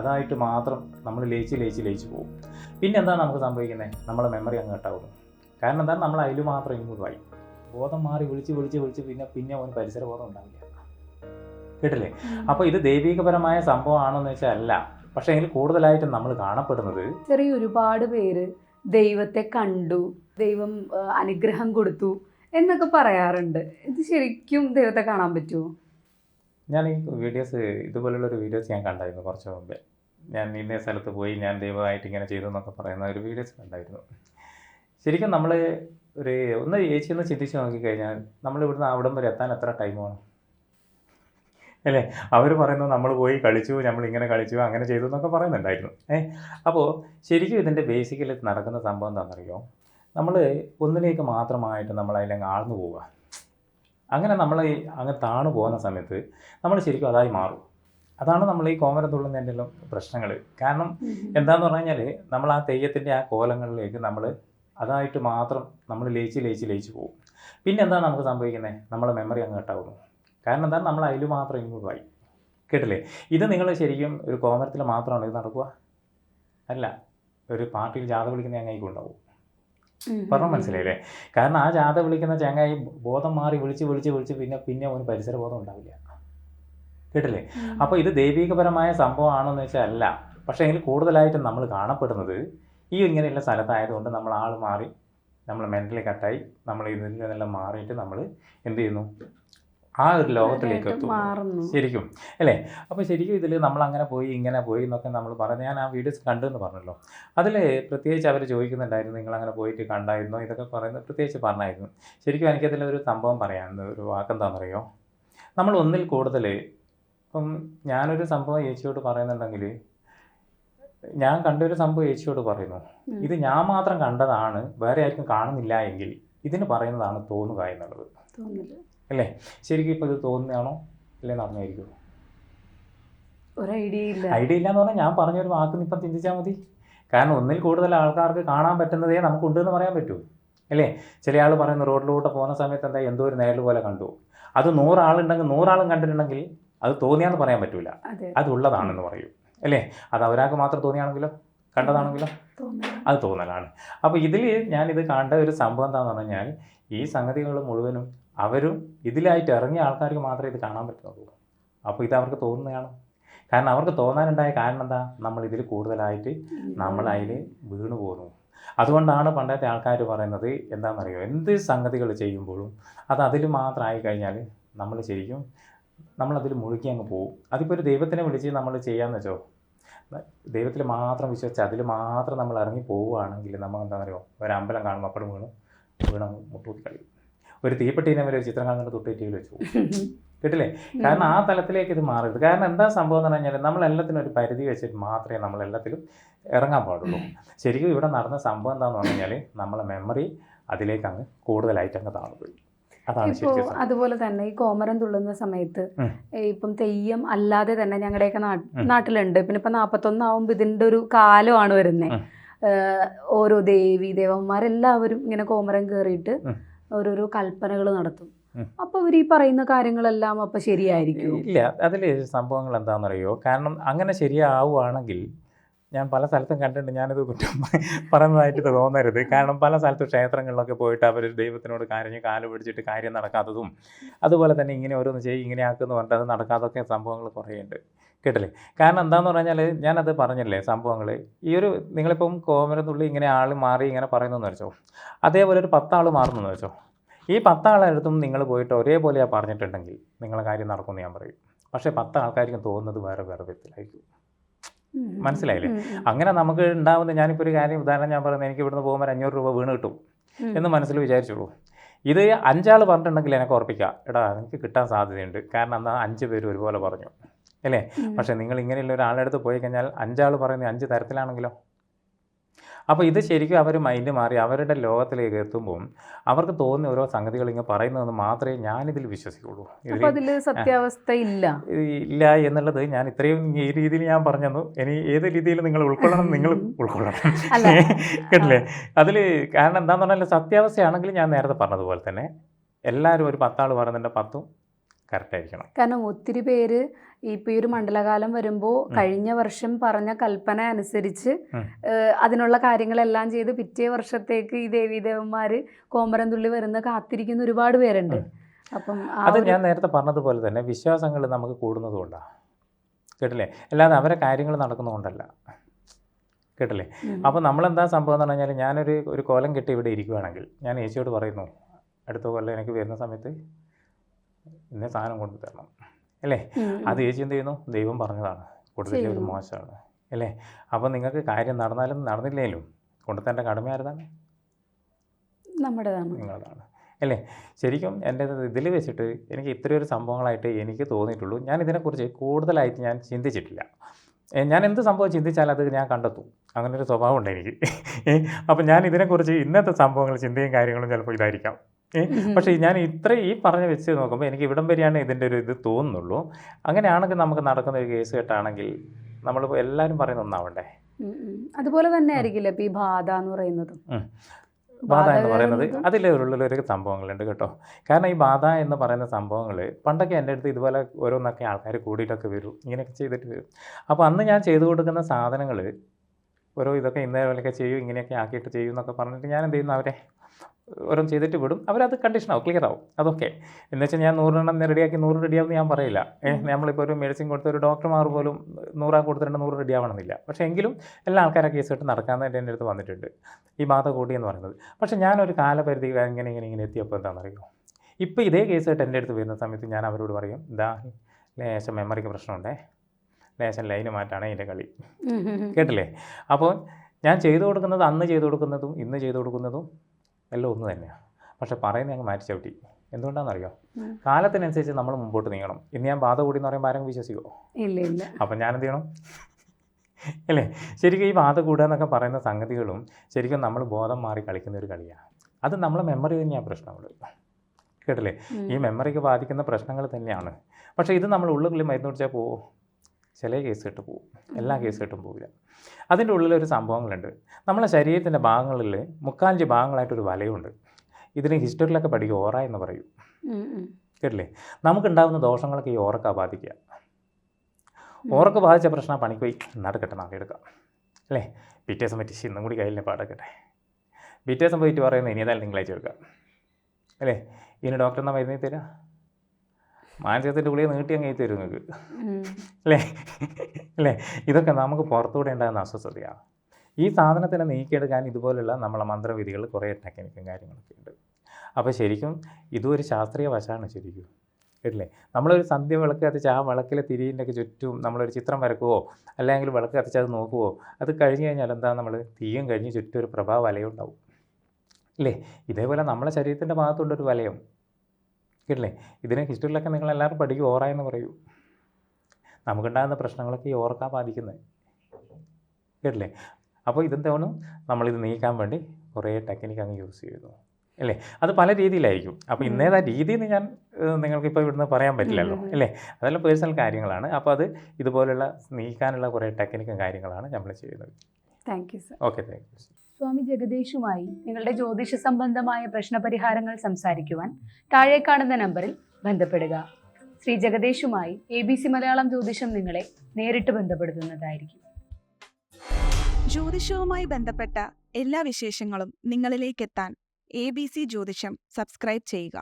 അതായിട്ട് മാത്രം നമ്മൾ ലയിച്ച് ലയിച്ച് ലയിച്ച് പോകും. പിന്നെ എന്താണ് നമുക്ക് സംഭവിക്കുന്നത് നമ്മുടെ മെമ്മറി അങ്ങ് കട്ടാവുന്നു കാരണം എന്താണ്? നമ്മൾ അതിൽ മാത്രം ആയി. ബോധം മാറി വിളിച്ച് വിളിച്ച് വിളിച്ച് പിന്നെ പിന്നെ അവന് പരിസര ബോധം ഉണ്ടാവില്ല. കേട്ടില്ലേ? അപ്പോൾ ഇത് ദൈവികപരമായ സംഭവമാണെന്ന് വെച്ചാൽ അല്ല. പക്ഷേ എങ്കിൽ കൂടുതലായിട്ടും നമ്മൾ കാണപ്പെടുന്നത് ചെറിയ ഒരുപാട് പേര് ദൈവത്തെ കണ്ടു ദൈവം അനുഗ്രഹം കൊടുത്തു എന്നൊക്കെ പറയാറുണ്ട്. ഇത് ശരിക്കും ദൈവത്തെ കാണാൻ പറ്റുമോ ഞാൻ ഈ വീഡിയോസ് ഇതുപോലുള്ളൊരു വീഡിയോസ് ഞാൻ കണ്ടായിരുന്നു കുറച്ച് മുമ്പേ. ഞാൻ ഇന്ന സ്ഥലത്ത് പോയി ഞാൻ ദൈവമായിട്ട് ഇങ്ങനെ ചെയ്തു എന്നൊക്കെ പറയുന്ന ഒരു വീഡിയോസ് കണ്ടായിരുന്നു ശരിക്കും നമ്മൾ ഒരു ഒന്ന് ചേച്ചി ഒന്ന് ചിന്തിച്ച് നോക്കിക്കഴിഞ്ഞാൽ നമ്മൾ ഇവിടുന്ന് അവിടം വരെ എത്താൻ എത്ര ടൈം വേണം അല്ലേ? അവർ പറയുന്നു നമ്മൾ പോയി കളിച്ചു നമ്മൾ ഇങ്ങനെ കളിച്ചു അങ്ങനെ ചെയ്തു എന്നൊക്കെ പറയുന്നുണ്ടായിരുന്നു. ഏ? അപ്പോൾ ശരിക്കും ഇതിന്റെ ബേസിക്കലി നടക്കുന്ന സംഭവം എന്താണെന്നറിയോ? നമ്മൾ ഒന്നിലേക്ക് മാത്രമായിട്ട് നമ്മൾ അതിലങ്ങ് ആഴ്ന്നു പോവുക. അങ്ങനെ നമ്മൾ അങ്ങ് താണു പോകുന്ന സമയത്ത് നമ്മൾ ശരിക്കും അതായി മാറും. അതാണ് നമ്മൾ ഈ കോമരം തുള്ളുന്നതിന്റെ പ്രശ്നങ്ങൾ. കാരണം എന്താന്ന് പറഞ്ഞു കഴിഞ്ഞാൽ നമ്മൾ ആ തെയ്യത്തിന്റെ ആ കോലങ്ങളിലേക്ക് നമ്മൾ അതായിട്ട് മാത്രം നമ്മൾ ലയിച്ച് ലയിച്ച് ലയിച്ച് പോകും. പിന്നെ എന്താണ് നമുക്ക് സംഭവിക്കുന്നത്? നമ്മളെ മെമ്മറി അങ്ങ് കട്ടാവുന്നു കാരണം എന്താണ്? നമ്മൾ അതിൽ മാത്രം ഇങ്ങോട്ട് ആയി. കേട്ടില്ലേ? ഇത് നിങ്ങൾ ശരിക്കും ഒരു കോമരത്തിൽ മാത്രമാണ് ഇത് നടക്കുക? അല്ല. ഒരു പാർട്ടിയിൽ ജാഥ വിളിക്കുന്ന ചങ്ങായിക്ക് ഉണ്ടാവും. പറഞ്ഞു മനസ്സിലായില്ലേ? കാരണം ആ ജാഥ വിളിക്കുന്ന ചങ്ങായി ബോധം മാറി വിളിച്ച് വിളിച്ച് വിളിച്ച് പിന്നെ പിന്നെ ഒരു പരിസര ബോധം ഉണ്ടാവില്ല. കേട്ടില്ലേ? അപ്പോൾ ഇത് ദൈവികപരമായ സംഭവമാണെന്ന് വെച്ചാൽ അല്ല. പക്ഷേ എങ്കിൽ കൂടുതലായിട്ടും നമ്മൾ കാണപ്പെടുന്നത് ഈ ഇങ്ങനെയുള്ള സ്ഥലത്തായതുകൊണ്ട് നമ്മൾ ആൾ മാറി നമ്മൾ മെന്റലി കട്ടായി നമ്മൾ ഇതിൽ നിന്നെല്ലാം മാറിയിട്ട് നമ്മൾ എന്ത് ചെയ്യുന്നു? ആ ഒരു ലോകത്തിലേക്ക് എത്തും മാറുന്നു. ശരിക്കും. അല്ലേ? അപ്പോൾ ശരിക്കും ഇതിൽ നമ്മൾ അങ്ങനെ പോയി ഇങ്ങനെ പോയി എന്നൊക്കെ നമ്മൾ പറഞ്ഞു ഞാൻ ആ വീഡിയോസ് കണ്ടു എന്ന് പറഞ്ഞല്ലോ. അതിൽ പ്രത്യേകിച്ച് അവർ ചോദിക്കുന്നുണ്ടായിരുന്നു നിങ്ങൾ അങ്ങനെ പോയിട്ട് കണ്ടായിരുന്നോ? ഇതൊക്കെ പറയുന്നത് പ്രത്യേകിച്ച് പറഞ്ഞായിരുന്നു. ശരിക്കും എനിക്കതിൽ ഒരു സംഭവം പറയാൻ ഒരു വാക്കെന്താണെന്നറിയോ നമ്മൾ ഒന്നിൽ കൂടുതൽ ഇപ്പം ഞാനൊരു സംഭവം ചേച്ചിയോട് പറയുന്നുണ്ടെങ്കിൽ ഞാൻ കണ്ടൊരു സംഭവം ചേച്ചിയോട് പറയുന്നു. ഇത് ഞാൻ മാത്രം കണ്ടതാണ് വേറെ ആർക്കും കാണുന്നില്ല എങ്കിൽ ഇതിന് പറയുന്നതാണ് തോന്നുക എന്നുള്ളത്. അല്ലേ? ശരിക്കും ഇപ്പോൾ ഇത് തോന്നുന്നതാണോ അല്ലേ നടന്നായിരിക്കുമോ ഒരു ഐഡിയ ഇല്ല. ഐഡിയ ഇല്ല എന്ന് പറഞ്ഞാൽ ഞാൻ പറഞ്ഞൊരു വാക്ക് ഇപ്പം ചിന്തിച്ചാൽ മതി. കാരണം ഒന്നിൽ കൂടുതൽ ആൾക്കാർക്ക് കാണാൻ പറ്റുന്നതേ നമുക്കുണ്ട് എന്ന് പറയാൻ പറ്റൂ. അല്ലേ? ചില ആൾ പറയുന്നു റോഡിലൂടെ പോകുന്ന സമയത്ത് എന്താ എന്തോ ഒരു നേരിൽ പോലെ കണ്ടു. അത് നൂറാളുണ്ടെങ്കിൽ നൂറാളും കണ്ടിട്ടുണ്ടെങ്കിൽ അത് തോന്നിയാന്ന് പറയാൻ പറ്റൂല. അതുള്ളതാണെന്ന് പറയൂ. അല്ലേ? അത് ഒരാൾക്ക് മാത്രം തോന്നിയാണെങ്കിലോ? കണ്ടതാണെങ്കിലോ? അത് തോന്നലാണ്. അപ്പോൾ ഇതിൽ ഞാനിത് കണ്ട ഒരു സംഭവം എന്താണെന്ന് പറഞ്ഞാൽ ഈ സംഗതികൾ മുഴുവനും അവരും ഇതിലായിട്ട് ഇറങ്ങിയ ആൾക്കാർക്ക് മാത്രമേ ഇത് കാണാൻ പറ്റുന്നുള്ളൂ. അപ്പോൾ ഇത് അവർക്ക് തോന്നുന്നതാണ്. കാരണം അവർക്ക് തോന്നാനുണ്ടായ കാരണം എന്താ? നമ്മൾ ഇതിൽ കൂടുതലായിട്ട് നമ്മൾ അതിൽ വീണു പോകുന്നു. അതുകൊണ്ടാണ് പണ്ടത്തെ ആൾക്കാർ പറയുന്നത് എന്താണെന്നറിയോ എന്ത് സംഗതികൾ ചെയ്യുമ്പോഴും അത് അതിൽ മാത്രമായി കഴിഞ്ഞാൽ നമ്മൾ ശരിക്കും നമ്മളതിൽ മുഴുകി അങ്ങ് പോകും അതിപ്പോൾ ഒരു ദൈവത്തിനെ വിളിച്ച് നമ്മൾ ചെയ്യാമെന്ന് വെച്ചോ. ദൈവത്തിൽ മാത്രം വിശ്വസിച്ച് അതിൽ മാത്രം നമ്മൾ ഇറങ്ങി പോവുകയാണെങ്കിൽ നമ്മൾ എന്താ പറയുക ഒരു അമ്പലം കാണുമ്പോൾ അപ്പഴും വീണു. വീണ് മുട്ടൂത്തി കളി ഒരു തീപ്പെട്ടീനെ വരെ ഒരു ചിത്രം കാണുന്നത് തൊട്ടേറ്റിയിൽ വെച്ചു കേട്ടില്ലേ? കാരണം ആ തലത്തിലേക്ക് ഇത് മാറരുത്. കാരണം എന്താ സംഭവം എന്ന് പറഞ്ഞാൽ കഴിഞ്ഞാൽ നമ്മളെല്ലാത്തിനും ഒരു പരിധി വെച്ചിട്ട് മാത്രമേ നമ്മൾ എല്ലാത്തിലും ഇറങ്ങാൻ പാടുള്ളൂ. ശരിക്കും ഇവിടെ നടന്ന സംഭവം എന്താണെന്ന് പറഞ്ഞു കഴിഞ്ഞാൽ നമ്മളെ മെമ്മറി അതിലേക്കങ്ങ് കൂടുതലായിട്ട് അങ്ങ് താഴ്ന്നു ഇപ്പോ അതുപോലെ തന്നെ ഈ കോമരം തുള്ളുന്ന സമയത്ത് ഇപ്പം തെയ്യം അല്ലാതെ തന്നെ ഞങ്ങളുടെയൊക്കെ നാട്ടിലുണ്ട്. പിന്നെ ഇപ്പം നാൽപ്പത്തൊന്നാവുമ്പോൾ ഇതിന്റെ ഒരു കാലമാണ് വരുന്നത് ഓരോ ദേവി ദേവന്മാരെല്ലാവരും ഇങ്ങനെ കോമരം കയറിയിട്ട് ഓരോരോ കൽപ്പനകൾ നടത്തും. അപ്പൊ അപ്പോൾ ഇവർ ഈ പറയുന്ന കാര്യങ്ങളെല്ലാം അപ്പോൾ ശരിയായിരിക്കും ഇല്ല. അതിൽ സംഭവങ്ങൾ എന്താണെന്നറിയോ? കാരണം അങ്ങനെ ശരിയാവുകയാണെങ്കിൽ ഞാൻ പല സ്ഥലത്തും കണ്ടിട്ടുണ്ട്. ഞാനിത് കുറ്റം പറയുന്നതായിട്ട് തോന്നരുത്. കാരണം പല സ്ഥലത്തും ക്ഷേത്രങ്ങളിലൊക്കെ പോയിട്ട് അവർ ദൈവത്തിനോട് കരഞ്ഞ് കാൽ പിടിച്ചിട്ട് കാര്യം നടക്കാത്തതും അതുപോലെ തന്നെ ഇങ്ങനെ ഓരോന്ന് ചെയ്യും ഇങ്ങനെ ആക്കുമെന്ന് പറഞ്ഞിട്ട് അത് നടക്കാതൊക്കെ സംഭവങ്ങൾ കുറേയുണ്ട്. കേട്ടില്ലേ? കാരണം എന്താന്ന് പറഞ്ഞാൽ ഞാനത് പറഞ്ഞില്ലേ സംഭവങ്ങൾ ഈ ഒരു നിങ്ങളിപ്പം കോമരത്തുള്ളി ഇങ്ങനെ ആൾ മാറി ഇങ്ങനെ പറയുന്നതെന്ന് വെച്ചോ? അതേപോലെ ഒരു പത്താൾ മാറുന്നെന്ന് വെച്ചോ? ഈ പത്താളടുത്തും നിങ്ങൾ പോയിട്ട് ഒരേപോലെയാണ് പറഞ്ഞിട്ടുണ്ടെങ്കിൽ നിങ്ങളെ കാര്യം നടക്കുമെന്ന് ഞാൻ പറയും. പക്ഷേ പത്ത് ആൾക്കാർക്കും തോന്നുന്നത് വേറെ വേറെ വിധത്തിലായിരിക്കും. മനസ്സിലായില്ലേ? അങ്ങനെ നമുക്ക് ഉണ്ടാവുന്ന ഞാനിപ്പോൾ ഒരു കാര്യം ഉദാഹരണം ഞാൻ പറയുന്നത് എനിക്ക് ഇവിടുന്ന് പോകുമ്പോൾ അഞ്ഞൂറ് രൂപ വീണ് കിട്ടും എന്ന് മനസ്സിൽ വിചാരിച്ചോളൂ. ഇത് അഞ്ചാൾ പറഞ്ഞിട്ടുണ്ടെങ്കിൽ എനിക്ക് ഉറപ്പിക്കാം എടാ എനിക്ക് കിട്ടാൻ സാധ്യതയുണ്ട്. കാരണം എന്നാൽ അഞ്ച് പേര് ഒരുപോലെ പറഞ്ഞു. അല്ലേ. പക്ഷേ നിങ്ങൾ ഇങ്ങനെയുള്ള ഒരാളെടുത്ത് പോയി കഴിഞ്ഞാൽ അഞ്ചാൾ പറയുന്നത് അഞ്ച് തരത്തിലാണെങ്കിലോ? അപ്പോൾ ഇത് ശരിക്കും അവർ മൈൻഡ് മാറി അവരുടെ ലോകത്തിലേക്ക് എത്തുമ്പോൾ അവർക്ക് തോന്നുന്ന ഓരോ സംഗതികൾ ഇങ്ങനെ പറയുന്നതെന്ന് മാത്രമേ ഞാനിതിൽ വിശ്വസിക്കുള്ളൂ. ഇതിൽ സത്യാവസ്ഥ ഇല്ല. ഇല്ല എന്നുള്ളത് ഞാൻ ഇത്രയും ഈ രീതിയിൽ ഞാൻ പറഞ്ഞു ഇനി ഏത് രീതിയിൽ നിങ്ങൾ ഉൾക്കൊള്ളണം നിങ്ങൾ ഉൾക്കൊള്ളണം. കേട്ടില്ലേ? അതിൽ കാരണം എന്താണെന്ന് പറഞ്ഞാൽ സത്യാവസ്ഥയാണെങ്കിൽ ഞാൻ നേരത്തെ പറഞ്ഞതുപോലെ തന്നെ. എല്ലാവരും ഒരു പത്താൾ പറയുന്നുണ്ട് പത്തും കറക്റ്റ് ആയിരിക്കണം കാരണം ഒത്തിരി പേര് ഇപ്പൊ ഈ ഒരു മണ്ഡലകാലം വരുമ്പോൾ കഴിഞ്ഞ വർഷം പറഞ്ഞ കൽപ്പന അനുസരിച്ച് അതിനുള്ള കാര്യങ്ങളെല്ലാം ചെയ്ത് പിറ്റേ വർഷത്തേക്ക് ഈ ദേവീദേവന്മാര് കോമരം തുള്ളി വരുന്ന കാത്തിരിക്കുന്ന ഒരുപാട് പേരുണ്ട്. അപ്പം അത് ഞാൻ നേരത്തെ പറഞ്ഞതുപോലെ തന്നെ വിശ്വാസങ്ങൾ നമുക്ക് കൂടുന്നതുകൊണ്ടാണ് കേട്ടില്ലേ? അല്ലാതെ അവരെ കാര്യങ്ങൾ നടക്കുന്നതുകൊണ്ടല്ല. കേട്ടില്ലേ. അപ്പോൾ നമ്മളെന്താ സംഭവം എന്ന് പറഞ്ഞു കഴിഞ്ഞാൽ ഞാനൊരു ഒരു കോലം കെട്ടി ഇവിടെ ഇരിക്കുവാണെങ്കിൽ ഞാൻ ഏച്ചിയോട് പറയുന്നു അടുത്ത കൊല്ലം എനിക്ക് വരുന്ന സമയത്ത് ഇന്ന സാധനം കൊണ്ടു തരണം. അല്ലേ. അത് ചേച്ചി എന്ത് ചെയ്യുന്നു? ദൈവം പറഞ്ഞതാണ്. കൊടുത്തില്ല ഒരു. മോശമാണ്. അല്ലേ? അപ്പോൾ നിങ്ങൾക്ക് കാര്യം നടന്നാലും നടന്നില്ലെങ്കിലും കൊണ്ടുതരേണ്ട കടമ ആരതാണ്? നമ്മുടേതാണ്. നിങ്ങളതാണ് അല്ലേ? ശരിക്കും എന്റെ ഇതിൽ വെച്ചിട്ട് എനിക്ക് ഇത്രയൊരു സംഭവങ്ങളായിട്ട് എനിക്ക് തോന്നിയിട്ടുള്ളൂ. ഞാൻ ഇതിനെക്കുറിച്ച് കൂടുതലായിട്ട് ഞാൻ ചിന്തിച്ചിട്ടില്ല. ഞാൻ എന്ത് സംഭവം ചിന്തിച്ചാലും അത് ഞാൻ കണ്ടെത്തും. അങ്ങനെ ഒരു സ്വഭാവം ഉണ്ട് എനിക്ക് അപ്പം ഞാൻ ഇതിനെക്കുറിച്ച് ഇന്നത്തെ സംഭവങ്ങൾ ചിന്തയും കാര്യങ്ങളും ചിലപ്പോൾ ഇതായിരിക്കാം. പക്ഷേ ഞാൻ ഇത്ര ഈ പറഞ്ഞ് വെച്ച് നോക്കുമ്പോൾ എനിക്ക് ഇവിടം വരെയാണ് ഇതിന്റെ ഒരു ഇത് തോന്നുന്നുള്ളൂ. അങ്ങനെയാണെങ്കിൽ നമുക്ക് നടക്കുന്ന ഒരു കേസ് കേട്ടാണെങ്കിൽ നമ്മളിപ്പോൾ എല്ലാവരും പറയുന്ന ഒന്നാവണ്ടേ. അതുപോലെ തന്നെ ആയിരിക്കില്ല ഇപ്പൊ ഈ ബാധ എന്ന് പറയുന്നത്? ബാധ എന്ന് പറയുന്നത് കയറുന്നതും- അതിലുള്ളൊരു സംഭവങ്ങളുണ്ട് കേട്ടോ. കാരണം ഈ ബാധ എന്ന് പറയുന്ന സംഭവങ്ങൾ പണ്ടൊക്കെ എന്റെ അടുത്ത് ഇതുപോലെ ഓരോന്നൊക്കെ ആൾക്കാർ കൂടിയിട്ടൊക്കെ വരും. ഇങ്ങനെയൊക്കെ ചെയ്തിട്ട് വരും. അപ്പോൾ അന്ന് ഞാൻ ചെയ്തു കൊടുക്കുന്ന സാധനങ്ങൾ ഓരോ ഇതൊക്കെ ഇന്നേ പോലെയൊക്കെ ചെയ്യും ഇങ്ങനെയൊക്കെ ആക്കിയിട്ട് ചെയ്യും എന്നൊക്കെ പറഞ്ഞിട്ട് ഞാൻ എന്ത് ചെയ്യുന്നു അവരെ ഓരോന്ന് ചെയ്തിട്ട് വിടും. അവരത് കണ്ടീഷൻ ആവും ക്ലിയർ ആവും. അതൊക്കെ. എന്ന് വെച്ചാൽ ഞാൻ നൂറെണ്ണം റെഡിയാക്കി നൂറ് റെഡിയാവുമെന്ന് ഞാൻ പറയില്ല. ഏഹ് നമ്മളിപ്പോൾ ഒരു മെഡിസിൻ കൊടുത്ത ഒരു ഡോക്ടർമാർ പോലും നൂറാ കൊടുത്തിട്ട് നൂറ് റെഡി ആവണമെന്നില്ല. പക്ഷേ എങ്കിലും എല്ലാ ആൾക്കാരെ കേസ് കേട്ട് നടക്കാമെന്നായിട്ട് എന്റെ അടുത്ത് വന്നിട്ടുണ്ട്. ഈ ബാധ കൂടി എന്ന് പറയുന്നത്. പക്ഷേ ഞാനൊരു കാലപരിധി ഇങ്ങനെ ഇങ്ങനെ ഇങ്ങനെ എത്തിയപ്പോൾ എന്താണെന്നറിയോ? ഇപ്പോൾ ഇതേ കേസ് ആയിട്ട് എന്റെ അടുത്ത് വരുന്ന സമയത്ത് ഞാൻ അവരോട് പറയും ഇതാ ലേശം മെമ്മറിക്ക് പ്രശ്നമുണ്ടേ. ലേശം ലൈന് മാറ്റാണ് എന്റെ കളി. കേട്ടില്ലേ? അപ്പോൾ ഞാൻ ചെയ്തു കൊടുക്കുന്നത് അന്ന് ചെയ്തു കൊടുക്കുന്നതും ഇന്ന് ചെയ്തു കൊടുക്കുന്നതും എല്ലാം ഒന്ന് തന്നെയാണ് പക്ഷെ പറയുന്നത് ഞങ്ങൾ മാറ്റി ചവിട്ടി. എന്തുകൊണ്ടാണെന്നറിയോ. കാലത്തിനനുസരിച്ച് നമ്മൾ മുമ്പോട്ട് നീങ്ങണം. ഇന്ന് ഞാൻ ബാധ കൂടി എന്ന് പറയുമ്പോൾ ആരെങ്കിലും വിശ്വസിക്കുമോ ഇല്ല ഇല്ല. അപ്പം ഞാൻ എന്ത് ചെയ്യണം? അല്ലേ? ശരിക്കും ഈ ബാധ കൂടുക എന്നൊക്കെ പറയുന്ന സംഗതികളും ശരിക്കും നമ്മൾ ബോധം മാറി കളിക്കുന്ന ഒരു കളിയാണ് അത് നമ്മളെ മെമ്മറി തന്നെയാണ് പ്രശ്നങ്ങൾ കേട്ടില്ലേ? ഈ മെമ്മറിക്ക് ബാധിക്കുന്ന പ്രശ്നങ്ങൾ തന്നെയാണ്. പക്ഷേ ഇത് നമ്മൾ ഉള്ളിൽ മരുന്ന് കുടിച്ചാൽ പോവോ? ചില കേസ് കെട്ട് പോകും എല്ലാ കേസ് കെട്ടും പോവില്ല. അതിന്റെ ഉള്ളിലൊരു സംഭവങ്ങളുണ്ട്. നമ്മളെ ശരീരത്തിന്റെ ഭാഗങ്ങളിൽ മുക്കാലഞ്ച് ഭാഗങ്ങളായിട്ടൊരു വലയുണ്ട്. ഇതിന് ഹിസ്റ്ററിലൊക്കെ പഠിക്കും ഓറ എന്ന് പറയും. കേട്ടില്ലേ? നമുക്കുണ്ടാകുന്ന ദോഷങ്ങളൊക്കെ ഈ ഓറക്ക ബാധിക്കുക. ഓറക്ക ഓറക്ക് ബാധിച്ച പ്രശ്നം പണിക്ക് പോയി. നടക്കട്ടെ നാളെ എടുക്കാം. അല്ലേ? പിറ്റേ ദിവസം പറ്റി ഇന്നും കൂടി കയ്യിലെ പാടക്കട്ടെ. പിറ്റേ ദിവസം പോയിട്ട് പറയുന്നത് ഇനി ഏതായാലും തിങ്കളാഴ്ച എടുക്കാം. അല്ലേ? ഇനി ഡോക്ടർ എന്നാൽ മരുന്ന് തരാം? മാനസികത്തിന്റെ ഉള്ളിൽ നീട്ടി അങ്ങ് തരും നിങ്ങൾക്ക്. അല്ലേ? അല്ലേ? ഇതൊക്കെ നമുക്ക് പുറത്തുകൂടെ ഉണ്ടാകുന്ന അസ്വസ്ഥതയാണ് ഈ സാധനത്തിനെ നീക്കിയെടുക്കാൻ ഇതുപോലുള്ള നമ്മളെ മന്ത്രവിധികൾ കുറേ ടെക്നിക്കും കാര്യങ്ങളൊക്കെ ഉണ്ട്. അപ്പോൾ ശരിക്കും ഇതും ഒരു ശാസ്ത്രീയ വശമാണ് ശരിക്കും. ഇല്ലേ നമ്മളൊരു സന്ധ്യ വിളക്ക് കത്തിച്ച് ആ വിളക്കിലെ തിരിയിന്റെയൊക്കെ ചുറ്റും നമ്മളൊരു ചിത്രം വരക്കുവോ അല്ലെങ്കിൽ വിളക്ക് കത്തിച്ച് അത് നോക്കുവോ അത് കഴിഞ്ഞ് കഴിഞ്ഞാൽ എന്താ നമ്മൾ? തീയും കഴിഞ്ഞ് ചുറ്റും ഒരു പ്രഭാ വലയുണ്ടാവും. അല്ലേ? ഇല്ലേ ഇതേപോലെ നമ്മളെ ശരീരത്തിന്റെ ഭാഗത്തുള്ളൊരു വലയം. കേട്ടില്ലേ ഇതിനെ ഹിസ്റ്ററിയിലൊക്കെ നിങ്ങൾ എല്ലാവരും പഠിക്കും ഓറ എന്ന് പറയൂ. നമുക്കുണ്ടാകുന്ന പ്രശ്നങ്ങളൊക്കെ ഈ ഓർക്കാൻ ബാധിക്കുന്നത് കേട്ടില്ലേ അപ്പോൾ ഇതെന്താണ് നമ്മളിത് നീക്കാൻ വേണ്ടി കുറേ ടെക്നിക്ക് അങ്ങ് യൂസ് ചെയ്തു. അല്ലേ അത് പല രീതിയിലായിരിക്കും. അപ്പോൾ ഇന്നേതാ രീതി എന്ന് ഞാൻ നിങ്ങൾക്ക് നിങ്ങൾക്കിപ്പോൾ ഇവിടുന്ന് പറയാൻ പറ്റില്ലല്ലോ. അല്ലേ അതെല്ലാം പേഴ്സണൽ കാര്യങ്ങളാണ്. അപ്പോൾ അത് ഇതുപോലുള്ള നീക്കാനുള്ള കുറേ ടെക്നിക്കും കാര്യങ്ങളാണ് നമ്മൾ ചെയ്യുന്നത്. Thank you sir okay thank you Swami ജഗദീഷുമായി നിങ്ങളുടെ ജ്യോതിഷ സംബന്ധമായ പ്രശ്നപരിഹാരങ്ങൾ സംസാരിക്കുവാൻ താഴെ കാണുന്ന നമ്പറിൽ ബന്ധപ്പെടുക. ശ്രീ ജഗദീഷുമായി എ ബി സി മലയാളം ജ്യോതിഷം നിങ്ങളെ നേരിട്ട് ബന്ധപ്പെടുത്തുന്നതായിരിക്കും. ജ്യോതിഷവുമായി ബന്ധപ്പെട്ട എല്ലാ വിശേഷങ്ങളും നിങ്ങളിലേക്കെത്താൻ എ ബി സി ജ്യോതിഷം സബ്സ്ക്രൈബ് ചെയ്യുക.